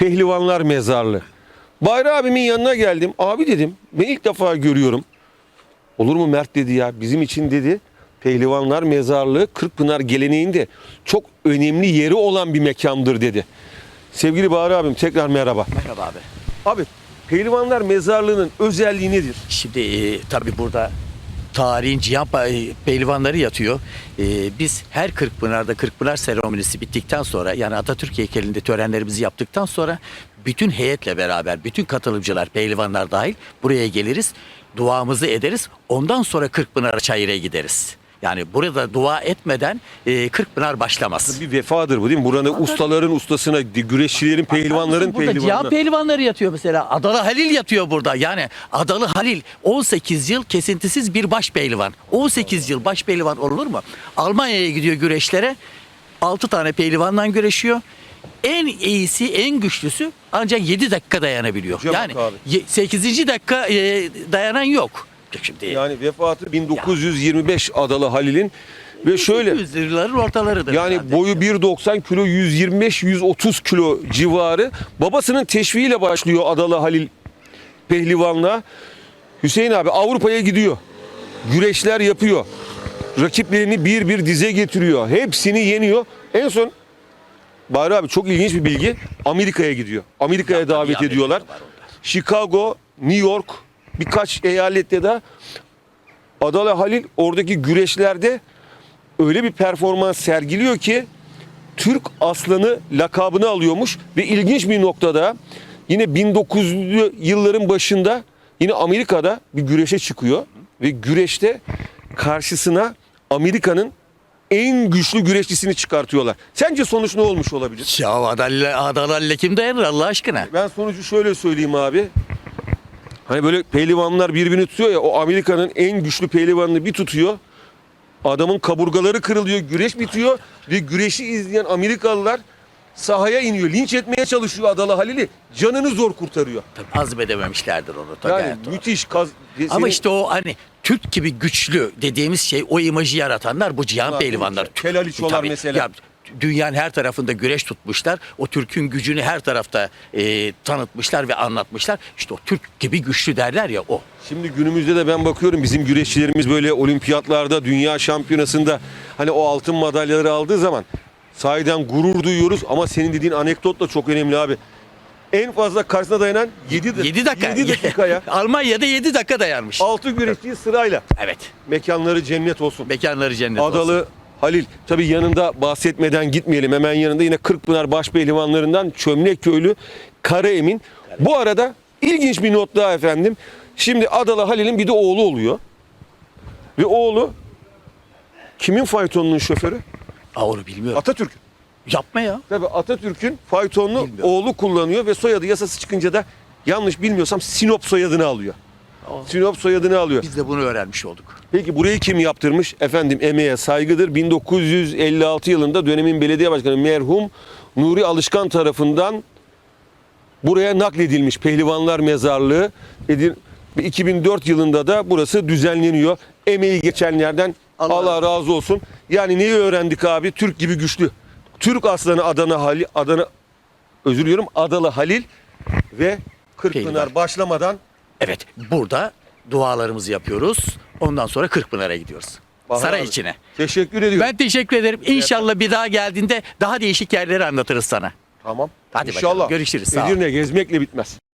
Pehlivanlar Mezarlığı. Bayrağı abimin yanına geldim. Abi dedim ben ilk defa görüyorum. Olur mu Mert dedi ya bizim için dedi. Pehlivanlar Mezarlığı Kırkpınar geleneğinde çok önemli yeri olan bir mekandır dedi. Sevgili Bahri abim tekrar merhaba. Merhaba abi. Abi Pehlivanlar Mezarlığı'nın özelliği nedir? Şimdi e, tabii burada tarihin cihan e, pehlivanları yatıyor. E, biz her Kırkpınar'da Kırkpınar seremonisi bittikten sonra yani Atatürk heykelinde törenlerimizi yaptıktan sonra bütün heyetle beraber bütün katılımcılar pehlivanlar dahil buraya geliriz. Duamızı ederiz. Ondan sonra Kırkpınar Çayır'a gideriz. Yani burada dua etmeden e, Kırkpınar başlamaz. Bir vefadır bu değil mi? Burada ustaların ustasına, güreşçilerin, pehlivanların burada cihan pehlivanına. pehlivanları yatıyor mesela. Adalı Halil yatıyor burada. Yani Adalı Halil 18 yıl kesintisiz bir baş pehlivan. 18 yıl baş pehlivan olur mu? Almanya'ya gidiyor güreşlere. 6 tane pehlivandan güreşiyor. En iyisi, en güçlüsü ancak 7 dakika dayanabiliyor. Hocam yani abi. 8. dakika e, dayanan yok. Şimdi Yani vefatı 1925 Adalı Halil'in ve şöyle 200 yılların ortalarıdır. yani herhalde. boyu 1.90 kilo 125-130 kilo civarı babasının teşviğiyle başlıyor Adalı Halil pehlivanlığa. Hüseyin abi Avrupa'ya gidiyor. Güreşler yapıyor. Rakiplerini bir bir dize getiriyor. Hepsini yeniyor. En son Bahri abi çok ilginç bir bilgi. Amerika'ya gidiyor. Amerika'ya davet ediyorlar. Chicago, New York birkaç eyalette de Adalı Halil oradaki güreşlerde öyle bir performans sergiliyor ki Türk aslanı lakabını alıyormuş ve ilginç bir noktada yine 1900'lü yılların başında yine Amerika'da bir güreşe çıkıyor ve güreşte karşısına Amerika'nın en güçlü güreşçisini çıkartıyorlar. Sence sonuç ne olmuş olabilir? Ya Adalı Halil'e kim dayanır Allah aşkına? Ben sonucu şöyle söyleyeyim abi. Hani böyle pehlivanlar birbirini tutuyor ya o Amerika'nın en güçlü pehlivanını bir tutuyor. Adamın kaburgaları kırılıyor, güreş bitiyor ve güreşi izleyen Amerikalılar sahaya iniyor. Linç etmeye çalışıyor Adalı Halil'i. Canını zor kurtarıyor. Tabii azmedememişlerdir onu. Tabii Yani doğru. müthiş kaz... Ama senin- işte o hani Türk gibi güçlü dediğimiz şey o imajı yaratanlar bu cihan Bunlar pehlivanlar. mi? Helal Tabii, mesela. Ya, dünyanın her tarafında güreş tutmuşlar. O Türk'ün gücünü her tarafta e, tanıtmışlar ve anlatmışlar. İşte o Türk gibi güçlü derler ya o. Şimdi günümüzde de ben bakıyorum bizim güreşçilerimiz böyle olimpiyatlarda, dünya şampiyonasında hani o altın madalyaları aldığı zaman sahiden gurur duyuyoruz ama senin dediğin anekdot da çok önemli abi. En fazla karşısına dayanan 7, 7 dakika. 7 dakikaya Almanya'da 7 dakika dayanmış. 6 güreşçiyi sırayla. Evet. Mekanları cennet olsun. Mekanları cennet olsun. Adalı Halil. Tabii yanında bahsetmeden gitmeyelim. Hemen yanında yine Kırkpınar Başpehlivanlarından Çömlek Köylü Kara Emin. Bu arada ilginç bir not daha efendim. Şimdi Adalı Halil'in bir de oğlu oluyor. Ve oğlu kimin faytonunun şoförü? Aa, onu bilmiyorum. Atatürk. Yapma ya. Tabii Atatürk'ün faytonunu Bilmiyorum. oğlu kullanıyor ve soyadı yasası çıkınca da yanlış bilmiyorsam Sinop soyadını alıyor. Sinop soyadını alıyor. Biz de bunu öğrenmiş olduk. Peki burayı kim yaptırmış? Efendim emeğe saygıdır. 1956 yılında dönemin belediye başkanı merhum Nuri Alışkan tarafından buraya nakledilmiş Pehlivanlar Mezarlığı. Edin, ve 2004 yılında da burası düzenleniyor. Emeği geçenlerden Allah, Allah razı olsun. Yani neyi öğrendik abi? Türk gibi güçlü. Türk aslanı Adana Halil, Adana özür diliyorum Adalı Halil ve Kırkpınar başlamadan Evet burada dualarımızı yapıyoruz. Ondan sonra Kırkpınar'a gidiyoruz. Bahar Saray abi, içine. Teşekkür ediyorum. Ben teşekkür ederim. İnşallah bir daha geldiğinde daha değişik yerleri anlatırız sana. Tamam. Hadi bakalım, İnşallah. görüşürüz, sağ ol. Edirne gezmekle bitmez.